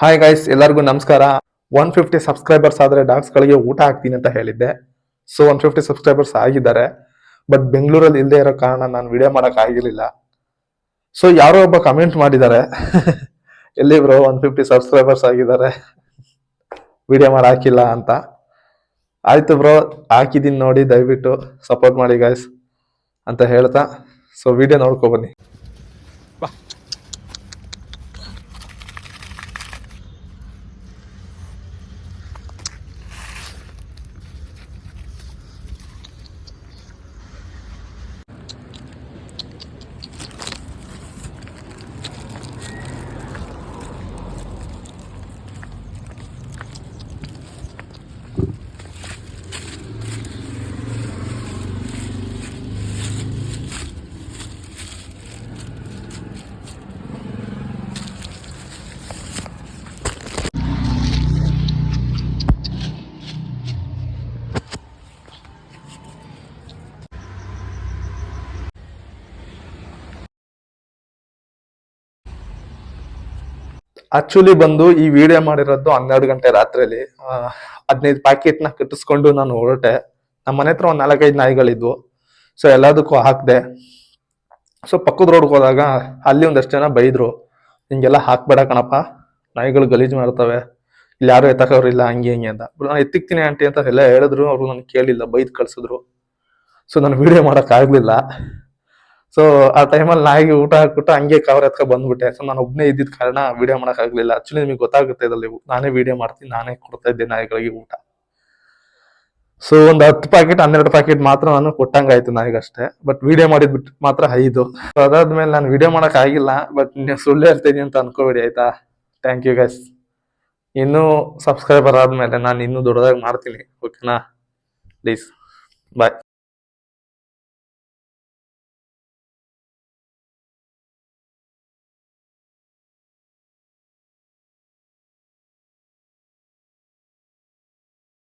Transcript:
Hi guys ಎಲ್ಲರಿಗೂ ನಮಸ್ಕಾರ. One fifty subscribers ಆದರೆ ಡಾಗ್ಸ್ಗಳಿಗೆ ಊಟ ಹಾಕ್ತೀನಿ ಅಂತ ಹೇಳಿದ್ದೆ. ಸೊ ಒನ್ ಫಿಫ್ಟಿ ಸಬ್ಸ್ಕ್ರೈಬರ್ಸ್ ಆಗಿದ್ದಾರೆ. ಬಟ್ ಬೆಂಗಳೂರಲ್ಲಿ ಇಲ್ಲದೆ ಇರೋ ಕಾರಣ ನಾನು ವಿಡಿಯೋ ಮಾಡೋಕ್ಕಾಗಿರಲಿಲ್ಲ ಸೊ ಯಾರೋ ಒಬ್ಬ ಕಮೆಂಟ್ ಮಾಡಿದ್ದಾರೆ. ಎಲ್ಲಿ ಬ್ರೋ ಒನ್ ಫಿಫ್ಟಿ ಸಬ್ಸ್ಕ್ರೈಬರ್ಸ್ ಆಗಿದ್ದಾರೆ? ವಿಡಿಯೋ ಮಾಡಿ ಹಾಕಿಲ್ಲ ಅಂತ. ಆಯಿತು ಬ್ರೋ ಹಾಕಿದ್ದೀನಿ ನೋಡಿ ದಯವಿಟ್ಟು ಸಪೋರ್ಟ್ ಮಾಡಿ ಗೈಸ್ ಅಂತ ಹೇಳ್ತಾ. ಸೊ ವಿಡಿಯೋ ನೋಡ್ಕೊ ಆಕ್ಚುಲಿ ಬಂದು ಈ ವಿಡಿಯೋ ಮಾಡಿರೋದು ಹನ್ನೆರಡು ಗಂಟೆ ರಾತ್ರಿಯಲ್ಲಿ. ಹದಿನೈದು ಪ್ಯಾಕೆಟ್ನ ಕಟ್ಟಿಸ್ಕೊಂಡು ನಾನು ಹೊರಟೆ. ನಮ್ಮ ಮನೆ ಹತ್ರ ಒಂದು ನಾಲ್ಕೈದು ನಾಯಿಗಳಿದ್ವು. ಸೊ ಎಲ್ಲದಕ್ಕೂ ಹಾಕಿದೆ. ಸೊ ಪಕ್ಕದ ರೋಡ್ಗೆ ಹೋದಾಗ ಅಲ್ಲಿ ಒಂದಷ್ಟು ಜನ ಬೈದ್ರು. ಹಿಂಗೆಲ್ಲ ಹಾಕ್ಬೇಡ ಕಣಪ್ಪ. ನಾಯಿಗಳು ಗಲೀಜ್ ಮಾಡ್ತವೆ. ಇಲ್ಲಿ ಯಾರು ಎತ್ತಕೋರಿಲ್ಲ ಹಂಗೆ ಹಿಂಗೆ ಅಂತ. ನಾನು ಎತ್ತಿಕ್ತೀನಿ ಆಂಟಿ ಅಂತ ಎಲ್ಲ ಹೇಳಿದ್ರು. ಅವ್ರು ನನ್ಗೆ ಕೇಳಿಲ್ಲ, ಬೈದು ಕಳ್ಸಿದ್ರು. ಸೊ ನಾನು ವಿಡಿಯೋ ಮಾಡೋಕ್ಕಾಗಲಿಲ್ಲ ಸೊ ಆ ಟೈಮಲ್ಲಿ ನಾಯಿಗೆ ಊಟ ಹಾಕ್ಬಿಟ್ಟು ಹಂಗೆ ಕವರ್ ಎತ್ಕೊ ಬಂದ್ಬಿಟ್ಟೆ. ಸೊ ನಾನು ಒಬ್ಬನೇ ಇದ್ದಿದ್ದ ಕಾರಣ ವಿಡಿಯೋ ಮಾಡೋಕ್ಕಾಗಲಿಲ್ಲ ಆ್ಯಕ್ಚುಲಿ ನಿಮಗೆ ಗೊತ್ತಾಗುತ್ತೆ ಇದರಲ್ಲಿ. ನಾನೇ ವಿಡಿಯೋ ಮಾಡ್ತೀನಿ, ನಾನೇ ಕೊಡ್ತಾ ಇದ್ದೆ ನಾಯಿಗಳಿಗೆ ಊಟ. ಸೊ ಒಂದು ಹತ್ತು ಪ್ಯಾಕೆಟ್ ಹನ್ನೆರಡು ಪ್ಯಾಕೆಟ್ ಮಾತ್ರ ನಾನು ಕೊಟ್ಟಂಗಾಯ್ತು ನಾಯಿಗಷ್ಟೇ. ಬಟ್ ವಿಡಿಯೋ ಮಾಡಿದ್ಬಿಟ್ಟು ಮಾತ್ರ ಐದು. ಸೊ ಅದಾದ್ಮೇಲೆ ನಾನು ವಿಡಿಯೋ ಮಾಡೋಕ್ಕಾಗಿಲ್ಲ ಬಟ್ ನೀವು ಸುಳ್ಳು ಹೇಳ್ತೀನಿ ಅಂತ ಅನ್ಕೋಬೇಡಿ, ಆಯ್ತಾ? ಥ್ಯಾಂಕ್ ಯು ಗೈಸ್ ಇನ್ನೂ ಸಬ್ಸ್ಕ್ರೈಬರ್ ಆದಮೇಲೆ ನಾನು ಇನ್ನೂ ದೊಡ್ಡದಾಗಿ ಮಾಡ್ತೀನಿ ಓಕೆನಾ ಪ್ಲೀಸ್ ಬಾಯ್